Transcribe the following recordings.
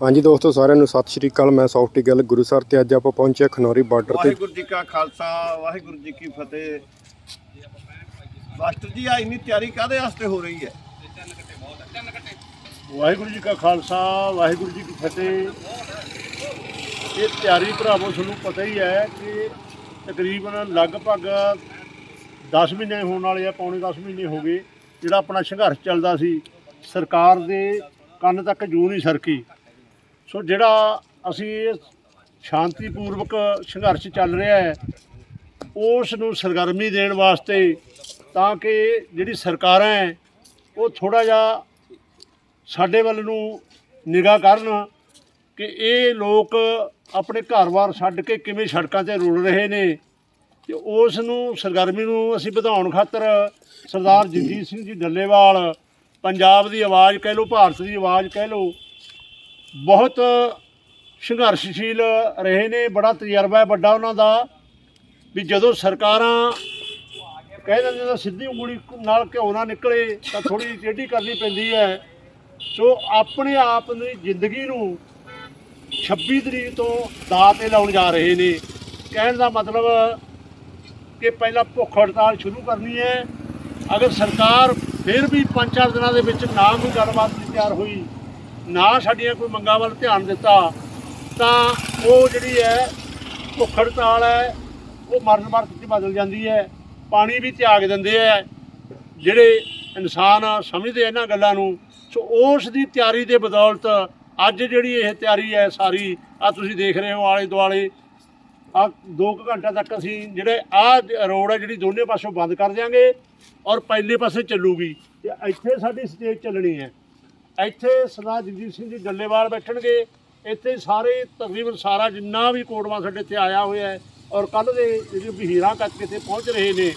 ਹਾਂਜੀ ਦੋਸਤੋ ਸਾਰਿਆਂ ਨੂੰ ਸਤਿ ਸ਼੍ਰੀ ਅਕਾਲ। ਮੈਂ ਸੌਫਟੀ ਗੱਲ ਗੁਰੂਸਰ ਤੇ ਅੱਜ ਆਪਾਂ ਪਹੁੰਚੇ ਖਨੌਰੀ ਬਾਰਡਰ ਤੇ। ਵਾਹਿਗੁਰੂ ਜੀ ਕਾ ਖਾਲਸਾ ਵਾਹਿਗੁਰੂ ਜੀ ਕੀ ਫਤਿਹ। ਮਾਸਟਰ ਜੀ ਆ ਇੰਨੀ ਤਿਆਰੀ ਕਾਦੇ ਵਾਸਤੇ ਹੋ ਰਹੀ ਹੈ? ਵਾਹਿਗੁਰੂ ਜੀ ਕਾ ਖਾਲਸਾ ਵਾਹਿਗੁਰੂ ਜੀ ਕੀ ਫਤਿਹ। ਇਹ ਤਿਆਰੀ ਭਰਾਵੋ ਤੁਹਾਨੂੰ ਪਤਾ ਹੀ ਹੈ ਕਿ ਤਕਰੀਬਨ ਲਗਭਗ 10 ਮਹੀਨੇ ਹੋਣ ਵਾਲੇ ਆ ਪੌਣੇ 10 ਮਹੀਨੇ ਹੋ ਗਏ। ਜਿਹੜਾ ਆਪਣਾ ਸੰਘਰਸ਼ ਚੱਲਦਾ ਸੀ ਸਰਕਾਰ ਦੇ ਕੰਨ ਤੱਕ ਜੂ ਨਹੀਂ ਸਰਕੀ। ਸੋ ਜਿਹੜਾ ਅਸੀਂ ਇਹ ਸ਼ਾਂਤੀਪੂਰਵਕ ਸੰਘਰਸ਼ ਚੱਲ ਰਿਹਾ ਹੈ, ਉਸ ਨੂੰ ਸਰਗਰਮੀ ਦੇਣ ਵਾਸਤੇ ਤਾਂ ਕਿ ਜਿਹੜੀ ਸਰਕਾਰਾਂ ਹੈ, ਉਹ ਥੋੜਾ ਜਿਹਾ ਸਾਡੇ ਵੱਲ ਨੂੰ ਨਿਗਾਹ ਕਰਨ ਕਿ ਇਹ ਲੋਕ ਆਪਣੇ ਘਰ-ਬਾਰ ਛੱਡ ਕੇ ਕਿਵੇਂ ਸੜਕਾਂ ਤੇ ਰੁਲ ਰਹੇ ਨੇ ਤੇ ਉਸ ਨੂੰ ਸਰਗਰਮੀ ਨੂੰ ਅਸੀਂ ਵਧਾਉਣ ਖਾਤਰ ਸਰਦਾਰ ਜਗਜੀਤ ਸਿੰਘ ਜੀ ਡੱਲੇਵਾਲ ਪੰਜਾਬ ਦੀ ਆਵਾਜ਼ ਕਹਿ ਲਓ, ਭਾਰਤ ਦੀ ਆਵਾਜ਼ ਕਹਿ ਲਓ ਬਹੁਤ ਸੰਘਰਸ਼ਸ਼ੀਲ ਰਹੇ ਨੇ, ਬੜਾ ਤਜਰਬਾ ਹੈ ਵੱਡਾ ਉਹਨਾਂ ਦਾ, ਵੀ ਜਦੋਂ ਸਰਕਾਰਾਂ ਕਹਿ ਦਿੰਦੇ ਨੇ ਸਿੱਧੀ ਉਂਗਲੀ ਨਾਲ ਘਿਓ ਨਾ ਨਿਕਲੇ, ਤਾਂ ਥੋੜੀ ਟੇਢੀ ਕਰਨੀ ਪੈਂਦੀ ਹੈ। ਸੋ ਆਪਣੇ ਆਪ ਦੀ ਜ਼ਿੰਦਗੀ ਨੂੰ 26 ਤਰੀਕ ਤੋਂ ਦਾਅ ਤੇ ਲਾਉਣ ਜਾ ਰਹੇ ਨੇ। ਕਹਿਣ ਦਾ ਮਤਲਬ ਕਿ ਪਹਿਲਾਂ ਭੁੱਖ ਹੜਤਾਲ ਸ਼ੁਰੂ ਕਰਨੀ ਹੈ। ਅਗਰ ਸਰਕਾਰ ਫਿਰ ਵੀ 5-4 ਦਿਨਾਂ ਦੇ ਵਿੱਚ ਨਾਮ ਕੋਈ ਗੱਲਬਾਤ ਨਹੀਂ ਤਿਆਰ ਹੋਈ ਨਾ ਸਾਡੀਆਂ ਕੋਈ ਮੰਗਾਂ ਵੱਲ ਧਿਆਨ ਦਿੱਤਾ, ਤਾਂ ਉਹ ਜਿਹੜੀ ਹੈ ਭੁੱਖ ਹੜਤਾਲ ਹੈ, ਉਹ ਮਰਨ ਮਰਤ 'ਚ ਬਦਲ ਜਾਂਦੀ ਹੈ, ਪਾਣੀ ਵੀ ਤਿਆਗ ਦਿੰਦੇ ਹੈ। ਜਿਹੜੇ ਇਨਸਾਨ ਸਮਝਦੇ ਇਹਨਾਂ ਗੱਲਾਂ ਨੂੰ, ਸੋ ਉਸ ਦੀ ਤਿਆਰੀ ਦੇ ਬਦੌਲਤ ਅੱਜ ਜਿਹੜੀ ਇਹ ਤਿਆਰੀ ਹੈ ਸਾਰੀ, ਆ ਤੁਸੀਂ ਦੇਖ ਰਹੇ ਹੋ ਆਲੇ ਦੁਆਲੇ, ਆ 2 ਘੰਟਾ ਤੱਕ ਅਸੀਂ ਜਿਹੜੇ ਆ ਰੋਡ ਹੈ, ਜਿਹੜੀ ਦੋਨੇ ਪਾਸੋਂ ਬੰਦ ਕਰ ਦਿਆਂਗੇ ਔਰ ਪਹਿਲੇ ਪਾਸੇ ਚੱਲੂਗੀ। ਤੇ ਇੱਥੇ ਸਾਡੀ ਸਟੇਜ ਚੱਲਣੀ ਹੈ। ਇੱਥੇ ਸਰਦਾਰ ਜਗਜੀਤ ਸਿੰਘ ਜੀ ਗੱਲੇਵਾਲ ਬੈਠਣਗੇ। ਇੱਥੇ ਸਾਰੇ ਤਕਰੀਬਨ ਸਾਰਾ ਜਿੰਨਾ ਵੀ ਕੋਟਵਾ ਸਾਡੇ ਇੱਥੇ ਆਇਆ ਹੋਇਆ ਹੈ ਔਰ ਕੱਲ ਦੇ ਜਿਹੜੇ ਬਹੀਰਾਂ ਕਰਕੇ ਇੱਥੇ ਪਹੁੰਚ ਰਹੇ ਨੇ,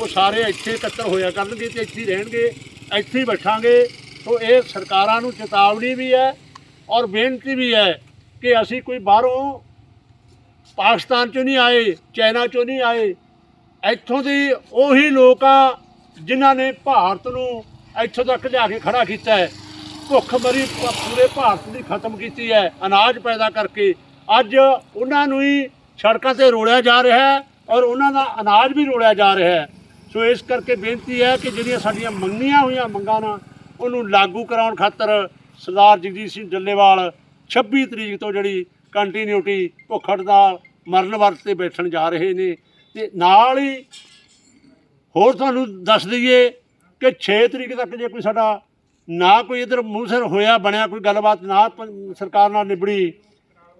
ਉਹ ਸਾਰੇ ਇੱਥੇ ਇਕੱਤਰ ਹੋਇਆ ਕਰਨਗੇ ਤੇ ਇੱਥੇ ਹੀ ਰਹਿਣਗੇ, ਇੱਥੇ ਹੀ ਬੈਠਾਂਗੇ। ਸੋ ਇਹ ਸਰਕਾਰਾਂ ਨੂੰ ਚੇਤਾਵਨੀ ਵੀ ਹੈ ਔਰ ਬੇਨਤੀ ਵੀ ਹੈ ਕਿ ਅਸੀਂ ਕੋਈ ਬਾਹਰੋਂ ਪਾਕਿਸਤਾਨ ਚੋਂ ਨਹੀਂ ਆਏ, ਚਾਈਨਾ ਚੋਂ ਨਹੀਂ ਆਏ, ਇੱਥੋਂ ਦੇ ਉਹੀ ਲੋਕ ਆ ਜਿਨ੍ਹਾਂ ਨੇ ਭਾਰਤ ਨੂੰ ਇੱਥੋਂ ਤੱਕ ਲਿਆ ਕੇ ਖੜਾ ਕੀਤਾ ਹੈ। ਭੁੱਖ ਮਰੀ ਪ- ਪੂਰੇ ਭਾਰਤ ਦੀ ਖਤਮ ਕੀਤੀ ਹੈ, ਅਨਾਜ ਪੈਦਾ ਕਰਕੇ। ਅੱਜ ਉਹਨਾਂ ਨੂੰ ਹੀ ਸੜਕਾਂ ਤੇ ਰੋਲਿਆ ਜਾ ਰਿਹਾ ਹੈ ਔਰ ਉਹਨਾਂ ਦਾ ਅਨਾਜ ਵੀ ਰੋਲਿਆ ਜਾ ਰਿਹਾ ਹੈ। ਸੋ ਇਸ ਕਰਕੇ ਬੇਨਤੀ ਹੈ ਕਿ ਜਿਹੜੀਆਂ ਸਾਡੀਆਂ ਮੰਗੀਆਂ ਹੋਈਆਂ ਮੰਗਾਂ ਨਾ, ਉਹਨੂੰ ਲਾਗੂ ਕਰਾਉਣ ਖਾਤਰ ਸਰਦਾਰ ਜਗਜੀਤ ਸਿੰਘ ਡੱਲੇਵਾਲ 26 ਤਰੀਕ ਤੋਂ ਜਿਹੜੀ ਕੰਟੀਨਿਊਟੀ ਭੁੱਖ ਹੜਤਾਲ ਮਰਨ ਵਰਤ ਤੇ ਬੈਠਣ ਜਾ ਰਹੇ ਨੇ। ਤੇ ਨਾਲ ਹੀ ਹੋਰ ਤੁਹਾਨੂੰ ਦੱਸ ਦਈਏ ਕਿ 6 ਤਰੀਕ ਤੱਕ ਜੇ ਕੋਈ ਸਾਡਾ ਨਾ ਕੋਈ ਇਧਰ ਮੂੰਹ ਸਿਰ ਹੋਇਆ, ਬਣਿਆ ਕੋਈ ਗੱਲਬਾਤ, ਨਾ ਪ- ਸਰਕਾਰ ਨਾਲ ਨਿਬੜੀ,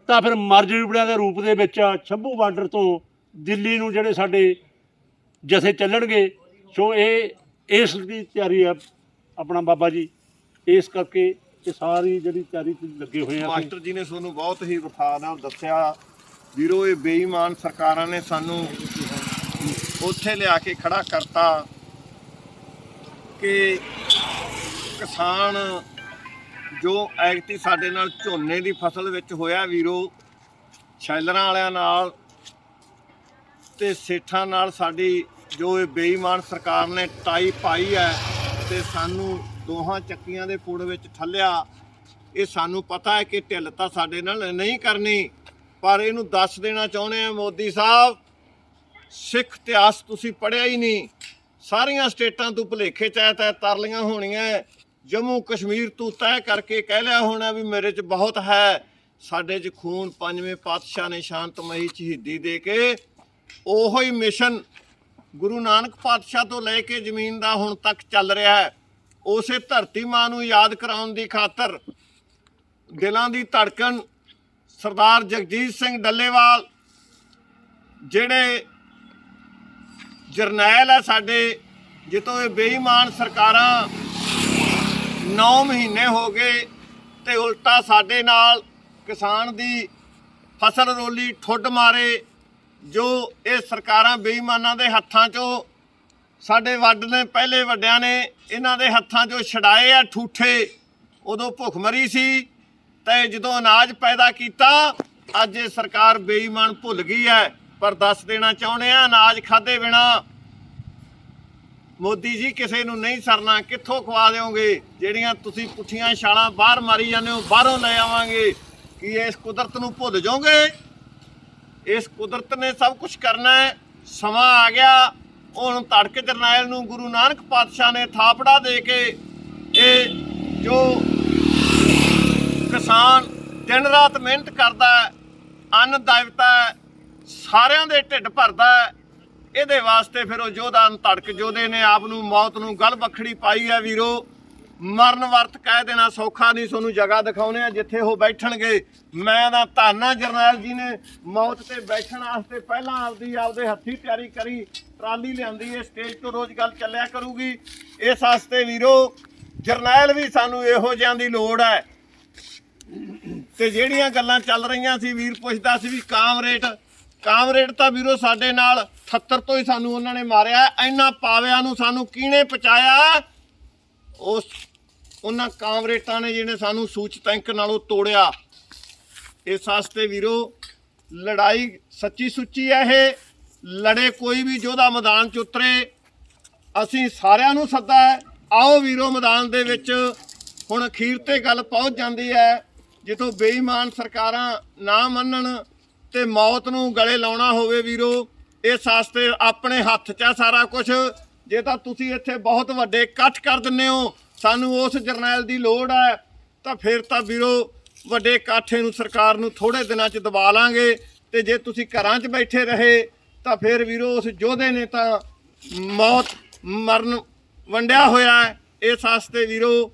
ਤਾਂ ਫਿਰ ਮਰਜਰੀਬੜਿਆਂ ਦੇ ਰੂਪ ਦੇ ਵਿੱਚ ਛੰਭੂ ਬਾਰਡਰ ਤੋਂ ਦਿੱਲੀ ਨੂੰ ਜਿਹੜੇ ਸਾਡੇ ਜਥੇ ਚੱਲਣਗੇ। ਸੋ ਇਹ, ਇਸ ਦੀ ਤਿਆਰੀ ਆ ਆਪਣਾ ਬਾਬਾ ਜੀ। ਇਸ ਕਰਕੇ ਇਹ ਸਾਰੀ ਜਿਹੜੀ ਤਿਆਰੀ ਤੇ ਲੱਗੇ ਹੋਏ ਆ ਅਸੀਂ। ਮਾਸਟਰ ਜੀ ਨੇ ਤੁਹਾਨੂੰ ਬਹੁਤ ਹੀ ਵਫਾ ਨਾਲ ਦੱਸਿਆ। ਵੀਰੋ, ਇਹ ਬੇਈਮਾਨ ਸਰਕਾਰਾਂ ਨੇ ਸਾਨੂੰ ਉੱਥੇ ਲਿਆ ਕੇ ਖੜਾ ਕਰਤਾ ਕਿ ਕਿਸਾਨ ਜੋ ਐਗਤੀ ਸਾਡੇ ਨਾਲ ਝੋਨੇ ਦੀ ਫਸਲ ਵਿੱਚ ਹੋਇਆ ਵੀਰੋ, ਸ਼ੈਲਰਾਂ ਵਾਲਿਆਂ ਨਾਲ ਤੇ ਸੇਠਾਂ ਨਾਲ ਸਾਡੀ ਜੋ ਇਹ ਬੇਈਮਾਨ ਸਰਕਾਰ ਨੇ ਟਾਈ ਪਾਈ ਹੈ ਤੇ ਸਾਨੂੰ ਦੋਹਾਂ ਚੱਕੀਆਂ ਦੇ ਪੁੜ ਵਿੱਚ ਠੱਲਿਆ, ਇਹ ਸਾਨੂੰ ਪਤਾ ਹੈ ਕਿ ਢਿੱਲ ਤਾਂ ਸਾਡੇ ਨਾਲ ਨਹੀਂ ਕਰਨੀ, ਪਰ ਇਹਨੂੰ ਦੱਸ ਦੇਣਾ ਚਾਹੁੰਦੇ ਆ ਮੋਦੀ ਸਾਹਿਬ, ਸਿੱਖ ਇਤਿਹਾਸ ਤੁਸੀਂ ਪੜਿਆ ਹੀ ਨਹੀਂ, ਸਾਰੀਆਂ ਸਟੇਟਾਂ ਤੋਂ ਭੁਲੇਖੇ ਚ ਤੈ ਤਰਲੀਆਂ ਹੋਣੀਆਂ ਜੰਮੂ ਕਸ਼ਮੀਰ ਤੋਂ ਤੈਅ ਕਰਕੇ ਕਹਿ ਲਿਆ ਹੋਣਾ ਵੀ ਮੇਰੇ 'ਚ ਬਹੁਤ ਹੈ। ਸਾਡੇ 'ਚ ਖੂਨ ਪੰਜਵੇਂ ਪਾਤਸ਼ਾਹ ਨੇ ਸ਼ਾਂਤਮਈ ਸ਼ਹੀਦੀ ਦੇ ਕੇ ਉਹੋ ਹੀ ਮਿਸ਼ਨ ਗੁਰੂ ਨਾਨਕ ਪਾਤਸ਼ਾਹ ਤੋਂ ਲੈ ਕੇ ਜ਼ਮੀਨ ਦਾ ਹੁਣ ਤੱਕ ਚੱਲ ਰਿਹਾ ਹੈ। ਉਸੇ ਧਰਤੀ ਮਾਂ ਨੂੰ ਯਾਦ ਕਰਾਉਣ ਦੀ ਖਾਤਰ ਦਿਲਾਂ ਦੀ ਧੜਕਣ ਸਰਦਾਰ ਜਗਜੀਤ ਸਿੰਘ ਡੱਲੇਵਾਲ, ਜਿਹੜੇ ਜਰਨੈਲ ਹੈ ਸਾਡੇ, ਜਿੱਤੋਂ ਇਹ ਬੇਈਮਾਨ ਸਰਕਾਰਾਂ 9 ਮਹੀਨੇ ਹੋ ਗਏ ਤੇ ਉਲਟਾ ਸਾਡੇ ਨਾਲ ਕਿਸਾਨ ਦੀ ਫਸਲ ਰੋਲੀ ਠੁੱਡ ਮਾਰੇ, ਜੋ ਇਹ ਸਰਕਾਰਾਂ ਬੇਈਮਾਨਾਂ ਦੇ ਹੱਥਾਂ 'ਚੋਂ ਸਾਡੇ ਵੱਡ ਨੇ, ਪਹਿਲੇ ਵੱਡਿਆਂ ਨੇ ਇਹਨਾਂ ਦੇ ਹੱਥਾਂ 'ਚੋਂ ਛਡਾਏ ਆ ਠੂਠੇ, ਉਦੋਂ ਭੁੱਖਮਰੀ ਸੀ ਤੇ ਜਦੋਂ ਅਨਾਜ ਪੈਦਾ ਕੀਤਾ, ਅੱਜ ਇਹ ਸਰਕਾਰ ਬੇਈਮਾਨ ਭੁੱਲ ਗਈ ਹੈ। ਪਰ ਦੱਸ ਦੇਣਾ ਚਾਹੁੰਦੇ ਆ ਅਨਾਜ ਖਾਦੇ ਬਿਨਾ ਮੋਦੀ ਜੀ, ਕਿਸੇ ਨੂੰ ਨਹੀਂ ਸਰਨਾ। ਕਿੱਥੋਂ ਖਵਾ ਦਿਓਗੇ? ਜਿਹੜੀਆਂ ਤੁਸੀਂ ਪੁੱਠੀਆਂ ਛਾਲਾਂ ਬਾਹਰ ਮਾਰੀ ਜਾਂਦੇ ਹੋ, ਬਾਹਰੋਂ ਲੈ ਆਵਾਂਗੇ। ਕੀ ਇਸ ਕੁਦਰਤ ਨੂੰ ਭੁੱਲ ਜਾਓਗੇ? ਇਸ ਕੁਦਰਤ ਨੇ ਸਭ ਕੁਝ ਕਰਨਾ ਹੈ। ਸਮਾਂ ਆ ਗਿਆ। ਹੁਣ ਤੜਕੇ ਜਰਨੈਲ ਨੂੰ ਗੁਰੂ ਨਾਨਕ ਪਾਤਸ਼ਾਹ ਨੇ ਥਾਪੜਾ ਦੇ ਕੇ ਇਹ ਜੋ ਕਿਸਾਨ ਦਿਨ ਰਾਤ ਮਿਹਨਤ ਕਰਦਾ ਹੈ, ਅੰਨ ਦਾਇਵਤਾ ਸਾਰਿਆਂ ਦੇ ਢਿੱਡ ਭਰਦਾ ਇਹਦੇ ਵਾਸਤੇ ਫਿਰ ਉਹ ਯੋਧਾ ਧੜਕ ਯੋਧੇ ਨੇ ਆਪ ਨੂੰ ਮੌਤ ਨੂੰ ਗਲ ਬੱਖੜੀ ਪਾਈ ਹੈ ਵੀਰੋ। ਮਰਨ ਵਰਤ ਕਹਿ ਦੇਣਾ ਸੌਖਾ ਨਹੀਂ, ਤੁਹਾਨੂੰ ਜਗ੍ਹਾ ਦਿਖਾਉਣੇ ਆ, ਜਿੱਥੇ ਉਹ ਬੈਠਣਗੇ। ਮੈਂ ਤਾਂ ਧੰਨਾ ਜਰਨੈਲ ਜੀ ਨੇ ਮੌਤ ਤੇ ਬੈਠਣ ਵਾਸਤੇ ਪਹਿਲਾਂ ਆਪਦੀ ਆਪਦੇ ਹੱਥੀ ਤਿਆਰੀ ਕਰੀ, ਟਰਾਲੀ ਲਿਆਂਦੀ ਹੈ ਸਟੇਜ ਤੋਂ ਰੋਜ਼ ਗੱਲ ਚੱਲਿਆ ਕਰੂਗੀ। ਇਸ ਵਾਸਤੇ ਵੀਰੋ, ਜਰਨੈਲ ਵੀ ਸਾਨੂੰ ਇਹੋ ਜਿਹਾਂ ਦੀ ਲੋੜ ਹੈ। ਤੇ ਜਿਹੜੀਆਂ ਗੱਲਾਂ ਚੱਲ ਰਹੀਆਂ ਸੀ, ਵੀਰ ਪੁੱਛਦਾ ਸੀ ਵੀ ਕਾਮਰੇਟ ਕਾਮਰੇਟ ਤਾਂ ਵੀਰੋ ਸਾਡੇ ਨਾਲ 78 ਤੋਂ ਹੀ ਸਾਨੂੰ ਉਹਨਾਂ ਨੇ ਮਾਰਿਆ, ਇੰਨਾ ਪਾਵਿਆਂ ਨੂੰ ਸਾਨੂੰ ਕਿਹਨੇ ਪਚਾਇਆ ਉਸ ਉਹਨਾਂ ਕਾਮਰੇਟਾਂ ਨੇ ਜਿਹਨੇ ਸਾਨੂੰ ਸੂਚ ਟੈਂਕ ਨਾਲੋਂ ਤੋੜਿਆ। ਇਸ ਵਾਸਤੇ ਵੀਰੋ, ਲੜਾਈ ਸੱਚੀ ਸੁੱਚੀ ਹੈ ਇਹ। ਲੜੇ ਕੋਈ ਵੀ ਯੋਧਾ ਮੈਦਾਨ 'ਚ ਉਤਰੇ, ਅਸੀਂ ਸਾਰਿਆਂ ਨੂੰ ਸੱਦਾ ਹੈ, ਆਓ ਵੀਰੋ ਮੈਦਾਨ ਦੇ ਵਿੱਚ। ਹੁਣ ਅਖੀਰ ਤੇ ਗੱਲ ਪਹੁੰਚ ਜਾਂਦੀ ਹੈ, ਜਿੱਥੋਂ ਬੇਈਮਾਨ ਸਰਕਾਰਾਂ ਨਾ ਮੰਨਣ ਤੇ ਮੌਤ ਨੂੰ ਗਲੇ ਲਾਉਣਾ ਹੋਵੇ ਵੀਰੋ। ਇਸ ਵਾਸਤੇ ਆਪਣੇ ਹੱਥ 'ਚ ਆ ਸਾਰਾ ਕੁਝ ਜੇ ਤਾਂ ਤੁਸੀਂ ਇੱਥੇ ਬਹੁਤ ਵੱਡੇ ਇਕੱਠ ਕਰ ਦਿੰਦੇ ਹੋ, ਸਾਨੂੰ ਉਸ ਜਰਨੈਲ ਦੀ ਲੋੜ ਹੈ, ਤਾਂ ਫਿਰ ਤਾਂ ਵੀਰੋ ਵੱਡੇ ਇਕੱਠੇ ਨੂੰ ਸਰਕਾਰ ਨੂੰ ਥੋੜੇ ਦਿਨਾਂ 'ਚ ਦਬਾ ਲਾਂਗੇ ਤੇ ਜੇ ਤੁਸੀਂ ਘਰਾਂ 'ਚ ਬੈਠੇ ਰਹੇ, ਤਾਂ ਫਿਰ ਵੀਰੋ ਉਸ ਯੋਧੇ ਨੇ ਤਾਂ ਮੌਤ ਮਰਨ ਵੰਡਿਆ ਹੋਇਆ ਹੈ। ਇਸ ਵਾਸਤੇ ਵੀਰੋ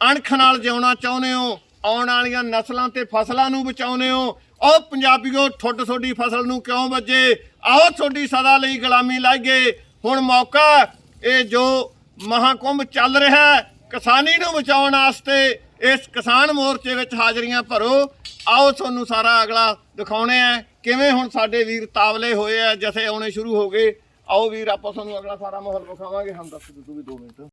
ਅਣਖ ਨਾਲ ਜਿਉਣਾ ਚਾਹੁੰਦੇ ਹੋ, ਆਉਣ ਵਾਲੀਆਂ ਨਸਲਾਂ ਤੇ ਫਸਲਾਂ ਨੂੰ ਬਚਾਉਂਦੇ ਹੋ ਉਹ ਪੰਜਾਬੀਓ, ਠੁੱਡ ਤੁਹਾਡੀ ਫਸਲ ਨੂੰ ਕਿਉਂ ਵੱਜੇ? ਆਓ ਤੁਹਾਡੀ ਸਦਾ ਲਈ ਗੁਲਾਮੀ ਲਾਈਏ। ਹੁਣ ਮੌਕਾ ਇਹ ਜੋ ਮਹਾਕੁੰਭ ਚੱਲ ਰਿਹਾ ਕਿਸਾਨੀ ਨੂੰ ਬਚਾਉਣ ਵਾਸਤੇ ਇਸ ਕਿਸਾਨ ਮੋਰਚੇ ਵਿੱਚ ਹਾਜ਼ਰੀਆਂ ਭਰੋ। ਆਓ ਤੁਹਾਨੂੰ ਸਾਰਾ ਅਗਲਾ ਦਿਖਾਉਣੇ ਆ, ਕਿਵੇਂ ਹੁਣ ਸਾਡੇ ਵੀਰ ਤਾਵਲੇ ਹੋਏ ਆ, ਜਥੇ ਆਉਣੇ ਸ਼ੁਰੂ ਹੋ ਗਏ। ਆਓ ਵੀਰ, ਆਪਾਂ ਤੁਹਾਨੂੰ ਅਗਲਾ ਸਾਰਾ ਮਾਹੌਲ ਵਿਖਾਵਾਂਗੇ। ਹਮ ਦੱਸ ਦਿਓ ਵੀ 2 ਮਿੰਟ।